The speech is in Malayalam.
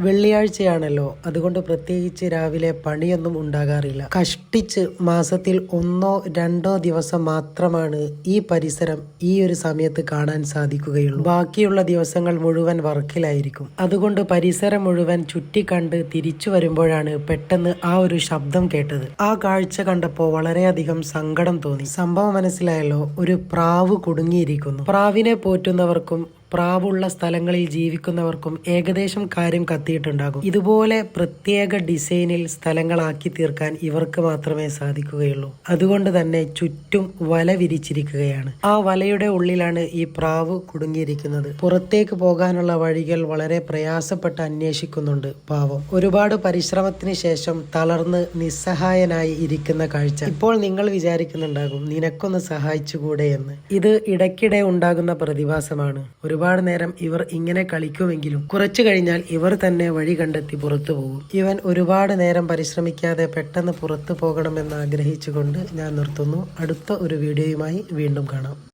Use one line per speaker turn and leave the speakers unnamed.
വെള്ളിയാഴ്ചയാണല്ലോ. അതുകൊണ്ട് പ്രത്യേകിച്ച് രാവിലെ പണിയൊന്നും ഉണ്ടാകാറില്ല. കഷ്ടിച്ച് മാസത്തിൽ ഒന്നോ രണ്ടോ ദിവസം മാത്രമാണ് ഈ പരിസരം ഈ ഒരു സമയത്ത് കാണാൻ സാധിക്കുകയുള്ളൂ. ബാക്കിയുള്ള ദിവസങ്ങൾ മുഴുവൻ വർക്കിലായിരിക്കും. അതുകൊണ്ട് പരിസരം മുഴുവൻ ചുറ്റിക്കണ്ട് തിരിച്ചു വരുമ്പോഴാണ് പെട്ടെന്ന് ആ ഒരു ശബ്ദം കേട്ടത്. ആ കാഴ്ച കണ്ടപ്പോൾ വളരെയധികം സങ്കടം തോന്നി. സംഭവം മനസ്സിലായല്ലോ ഒരു പ്രാവ് കുടുങ്ങിയിരിക്കുന്നു. പ്രാവിനെ പോറ്റുന്നവർക്കും പ്രാവുള്ള സ്ഥലങ്ങളിൽ ജീവിക്കുന്നവർക്കും ഏകദേശം കാര്യം കത്തിയിട്ടുണ്ടാകും. ഇതുപോലെ പ്രത്യേക ഡിസൈനിൽ സ്ഥലങ്ങളാക്കി തീർക്കാൻ ഇവർക്ക് മാത്രമേ സാധിക്കുകയുള്ളൂ. അതുകൊണ്ട് തന്നെ ചുറ്റും വല വിരിച്ചിരിക്കുകയാണ്. ആ വലയുടെ ഉള്ളിലാണ് ഈ പ്രാവ് കുടുങ്ങിയിരിക്കുന്നത്. പുറത്തേക്ക് പോകാനുള്ള വഴികൾ വളരെ പ്രയാസപ്പെട്ട് അന്വേഷിക്കുന്നുണ്ട് പാവം. ഒരുപാട് പരിശ്രമത്തിന് ശേഷം തളർന്ന് നിസ്സഹായനായി ഇരിക്കുന്ന കാഴ്ച. ഇപ്പോൾ നിങ്ങൾ വിചാരിക്കുന്നുണ്ടാകും നിനക്കൊന്ന് സഹായിച്ചുകൂടെ എന്ന്. ഇത് ഇടയ്ക്കിടെ ഉണ്ടാകുന്ന പ്രതിഭാസമാണ്. ഒരുപാട് നേരം ഇവർ ഇങ്ങനെ കളിക്കുമെങ്കിലും കുറച്ചു കഴിഞ്ഞാൽ ഇവർ തന്നെ വഴി കണ്ടെത്തി പുറത്തു പോകും. ഇവൻ ഒരുപാട് നേരം പരിശ്രമിക്കാതെ പെട്ടെന്ന് പുറത്തു പോകണമെന്ന് ആഗ്രഹിച്ചുകൊണ്ട് ഞാൻ നിർത്തുന്നു. അടുത്ത ഒരു വീഡിയോയുമായി വീണ്ടും കാണാം.